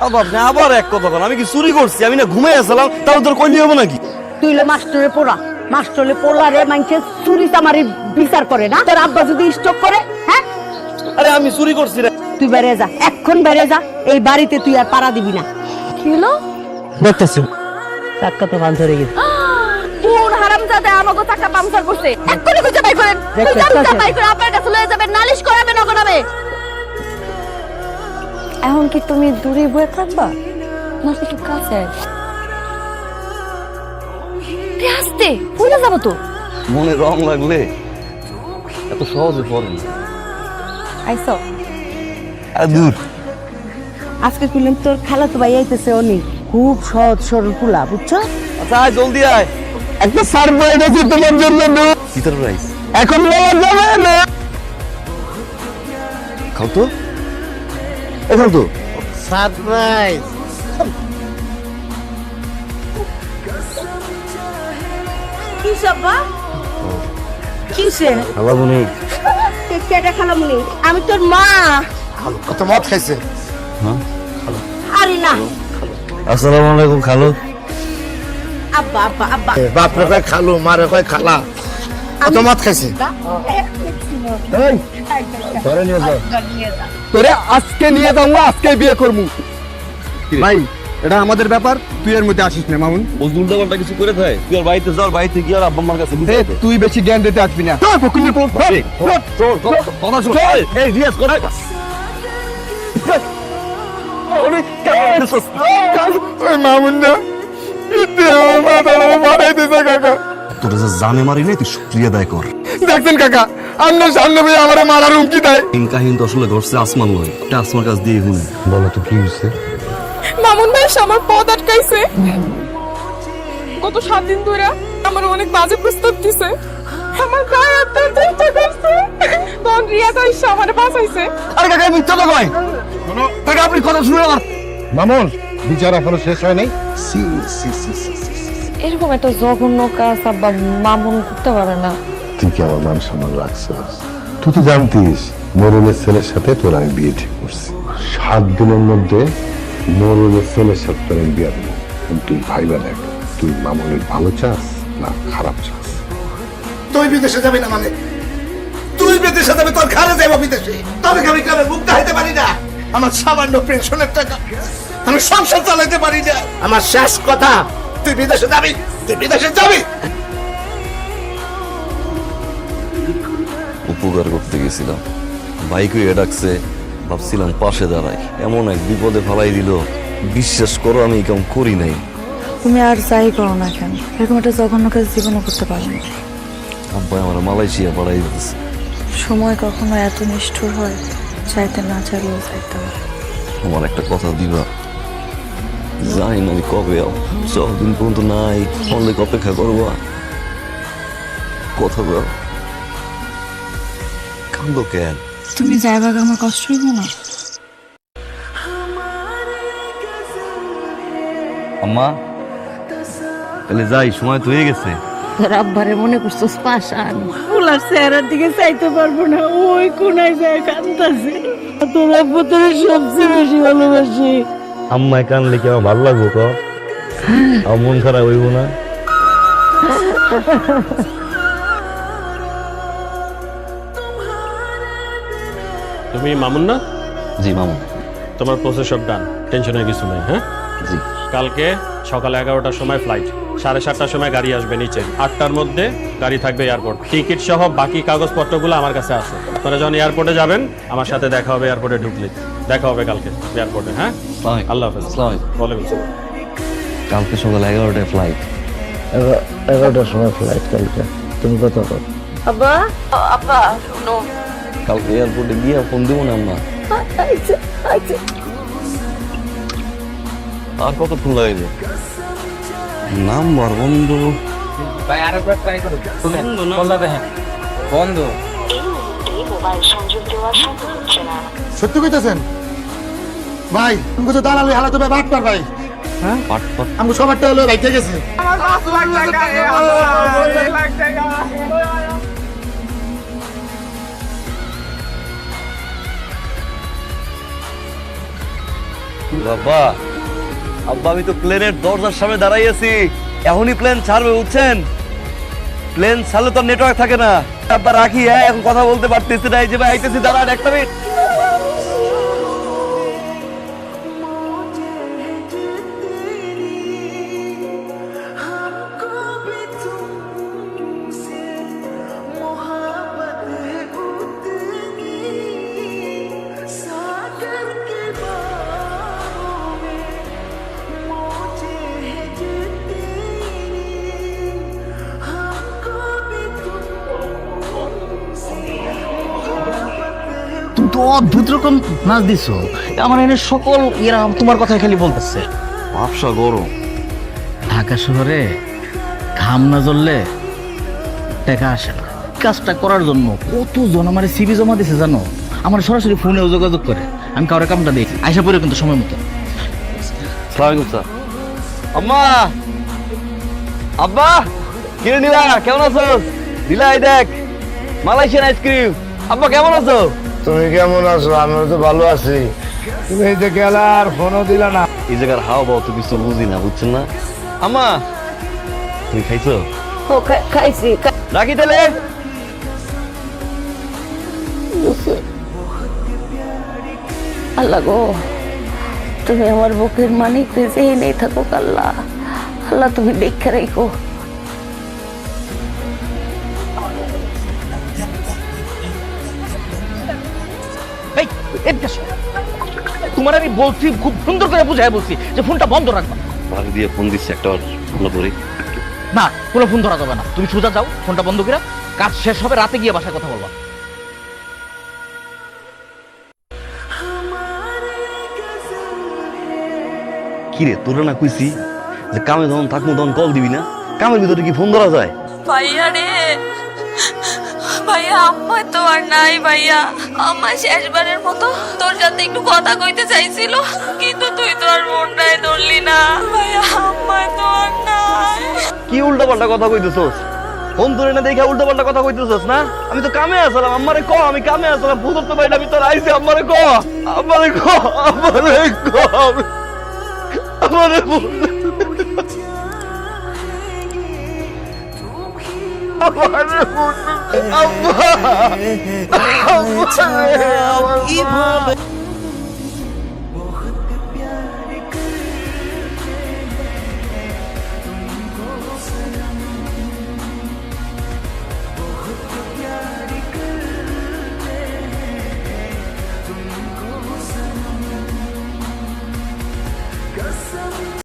আবার আপনি আবার এক কথা বলেন আমি কি চুরি করছি? আমি না ঘুমাই আসলাম তাহলে তোর কইলি হবে নাকি? তুই লে মাস্টারে পোড়া মাস্টারে পোড়া রে মাইনছে চুরি চামারি বিচার করে না? তোর আব্বা যদি স্টক করে হ্যাঁ? আরে আমি চুরি করছি রে। তুই বেড়ে যা এক্ষণ বেড়ে যা এই বাড়িতে তুই আর পাড়া দিবি না। কি হলো? দেখতেছি? টাকা তো বান ধরে গেছে। কোন হারামজাদা আমাকে টাকা পামচার করছে? এক্ষুনি খুঁজে বাই করেন। খুঁজে। বাই করে আপনার কাছে লয়ে যাবেন নালিশ করাবেন অগনাবে এখন কি তুমি দূরে বয়ে থাকবা? নাকি একটু কাছে। আসতে ভুলে যাব তো। মনে রং লাগলে এত সহজে পড়ে না। আইসো। দূর। আজকে শুনলাম তোর খালা তো ভাই আইতেছে অনেক খুব সহজ সরল পুলা বুঝছ? আচ্ছা আয় জলদি আয়। একটা সারপ্রাইজ আছে তোমার জন্য রাইস এখন বলা যাবে না। খাও তো। এখান তো। সারপ্রাইজ। কি সব্বা? কিসে খালা মনে কেটে খালামুনি আমি তোর মা। কত মদ খাইছে? আরে না। আসসালামু আলাইকুম খালো। আব্বা আব্বা আব্বা। বাপ রে কয় খালু মারে কয় খালা। কত মদ খাইছে? ধরে নিয়ে যাও। তোরে আজকে নিয়ে যাব আজকে বিয়ে করব। ভাই এটা আমাদের ব্যাপার তুই এর মধ্যে আসিস না মামুন। ও উল্টা পাল্টা কিছু করে থাকে তুই আর বাড়িতে যাও বাড়িতে গিয়ে আর আব্বা মার কাছে তুই বেশি জ্ঞান দিতে আসবি না। চল। চল চল কথা শুন। এই রিয়াজ করে মামুন না তোর যে জানে মারি নাই তুই শুক্রিয়া দায় কর। দেখছেন কাকা আপনার সামনে ভাই আমার মারার হুমকি দেয়। এই কাহিনী তো আসলে ঘটছে আসমান নয় এটা আসমান কাছ দিয়ে বলো তো কি হয়েছে? মামুন ভাই আমার পদ আটকাইছে। গত সাত দিন ধরে আমার অনেক বাজে প্রস্তাব দিছে। আমার গায়ে চেষ্টা করছে। তখন রিয়া তো এসে আমার বাঁচাইছে। আরে কাকা মিথ্যা তো কয়। কাকা আপনি কথা শুনে আমার। মামুন বিচার এখনও শেষ হয় নাই? সি সি সি সি। এরকম একটা জঘন্য কাজ আব্বা মামুন করতে পারে না। তুই কি আমার মান সম্মান রাখছিস? তুই তো জানতিস মরুলের ছেলের সাথে তোর আমি বিয়ে ঠিক করছি। সাত দিনের মধ্যে মরুলের ছেলের সাথে তোর আমি বিয়ে দেবো। তুই ভাইবা দেখ তুই মামুনের ভালো চাস না খারাপ চাস? তুই বিদেশে যাবি না মানে? তুই বিদেশে যাবি তোর ঘরে যাব বিদেশে। তবে আমি গ্রামে মুখ দেখাইতে পারি না। আমার সামান্য পেনশনের টাকা। আমি সংসার চালাইতে পারি না। আমার শেষ কথা তুই বিদেশে যাবি তুই বিদেশে যাবি। উপকার করতে গেছিলাম। বাইক হয়ে ডাকছে ভাবছিলাম পাশে দাঁড়াই। এমন এক বিপদে ফালাই দিল বিশ্বাস করো আমি কেমন করি নাই। তুমি আর যাই করো না কেন? এরকম একটা জঘন্য কাজ জীবনও করতে পারো না। আব্বাই আমার মালয়েশিয়া পাঠাই দিতেছে সময় কখনো এত নিষ্ঠুর হয় চাইতে না চাইলেও চাইতে হয়। আমার একটা কথা দিবা। জানি না আমি কবে দিন পর্যন্ত নাই অনেক অপেক্ষা করবা। কথা বল। কান্দো কেন? তুমি যাইবার আমার কষ্ট হইব না? আম্মা তাহলে যাই সময় তো হয়ে গেছে। তোর আব্বারে মনে করছিস পাশান ফুলার চেহারার দিকে চাইতে পারব না ওই কোনায় যায় কান্দাছে তোর আব্বু তোর সবচেয়ে বেশি ভালোবাসি। আম্মায় কানলে কি আমার ভালো লাগবো ক? আমার মন খারাপ হইব না? তুমি মামুন না? জি মামু তোমার প্রসেস সব ডান টেনশনের কিছু নেই হ্যাঁ? জি। কালকে সকাল এগারোটার সময় ফ্লাইট সাড়ে সাতটার সময় গাড়ি আসবে নিচে। আটটার মধ্যে গাড়ি থাকবে এয়ারপোর্ট টিকিট সহ বাকি কাগজপত্রগুলো আমার কাছে আছে। আপনারা যখন এয়ারপোর্টে যাবেন আমার সাথে দেখা হবে এয়ারপোর্টে ঢুকলে। দেখা হবে কালকে এয়ারপোর্টে হ্যাঁ? আল্লাহ হাফেজ। ওয়ালাইকুম আসসালাম কালকে সকাল এগারোটায় ফ্লাইট এগারোটার সময় ফ্লাইট কালকে। তুমি কত? আব্বা আব্বা শুনো। কালকে এয়ারপোর্টে গিয়ে ফোন দিব না আম্মা। আইছে আইছে আর কতক্ষণ লাগবে? নাম্বার বন্ধু। ভাই আরেকবার ট্রাই করুন শুনেন কলটা দেখেন। বন্ধ। সত্যি কইতেছেন? ভাই তুমি কিছু দালালি হালাতে ভাই বাট পার ভাই। পাট পাট আমি সবারটা হলো ভাইতে গেছে বাবা, আব্বা, আমি তো প্লেনের দরজার সামনে দাঁড়াই আছি এখনই প্লেন ছাড়বে, বুঝছেন? প্লেন ছাড়লে তো নেটওয়ার্ক থাকে না। আব্বা, রাখি হ্যাঁ এখন কথা বলতে পারতেছি না। এই যে ভাই, আইতেছি, দাঁড়ান, একটা মিনিট অদ্ভুত রকম নাচ দিছো। আমার এনে সকল এরা তোমার কথাই খালি বলতেছে। ভাবসা গরম। ঢাকা শহরে ঘাম না জ্বললে টাকা আসে না। কাজটা করার জন্য কতজন আমার সিবি জমা দিছে জানো? আমার সরাসরি ফোনে যোগাযোগ করে। আমি কারও কামটা দিয়েছি। আইসা পরে কিন্তু সময় মতো। সালামালাইকুম স্যার। আম্মা! আব্বা! কিনে নিলা কেমন আছো? দিলাই দেখ। Malaysian ice cream. আব্বা কেমন আছো? তুমি কেমন আছো? আমিও তো ভালো আছি। তুমি এই যে গেলা আর ফোনও দিলা না। এই জায়গার হাওয়া বাও তো কিছু বুঝি না বুঝছেন না? আম্মা! তুমি খাইছো? ও খাইছি রাখি তাহলে! আল্লাহ গো তুমি আমার বুকের মানিক যেই নেই থাকো আল্লাহ। আল্লাহ তুমি দেখে রেখো। এই এদিকে আসো। তোমার আমি বলছি খুব সুন্দর করে বুঝাই বলছি যে ফোনটা বন্ধ রাখবা। ভাবি দিয়ে ফোন দিচ্ছে একটা ফোন করি না কোনো ফোন ধরা যাবে না। তুমি সোজা যাও ফোনটা বন্ধ করে কাজ শেষ হবে রাতে গিয়ে বাসায় কথা বলবা। কিরে তোরা না কইছি যে কামে যখন থাকব তখন কল দিবি না? কামের ভিতরে কি ফোন ধরা যায়? ভাইয়া রে। ভাইয়া, আম্মা তো আর নাই ভাইয়া। আম্মা শেষবারের মতো তোর সাথে একটু কথা কইতে চাইছিল, কিন্তু তুই তো আর মনটাই ধরলি না। ভাইয়া, আম্মা তো আর নাই। কি উল্টা পাল্টা কথা কইতেছস? ফোন ধরে না দেখে উল্টা পাল্টা কথা কইতেছস না? আমি তো কামে আসলাম আমারে ক, আমি কামে আসলাম ধরতে পারি না আমি তোর আইছি আমারে ক আমারে ক আমারে ক আমারে ফোন আমারে ফোন আম্মা আম্মা আমার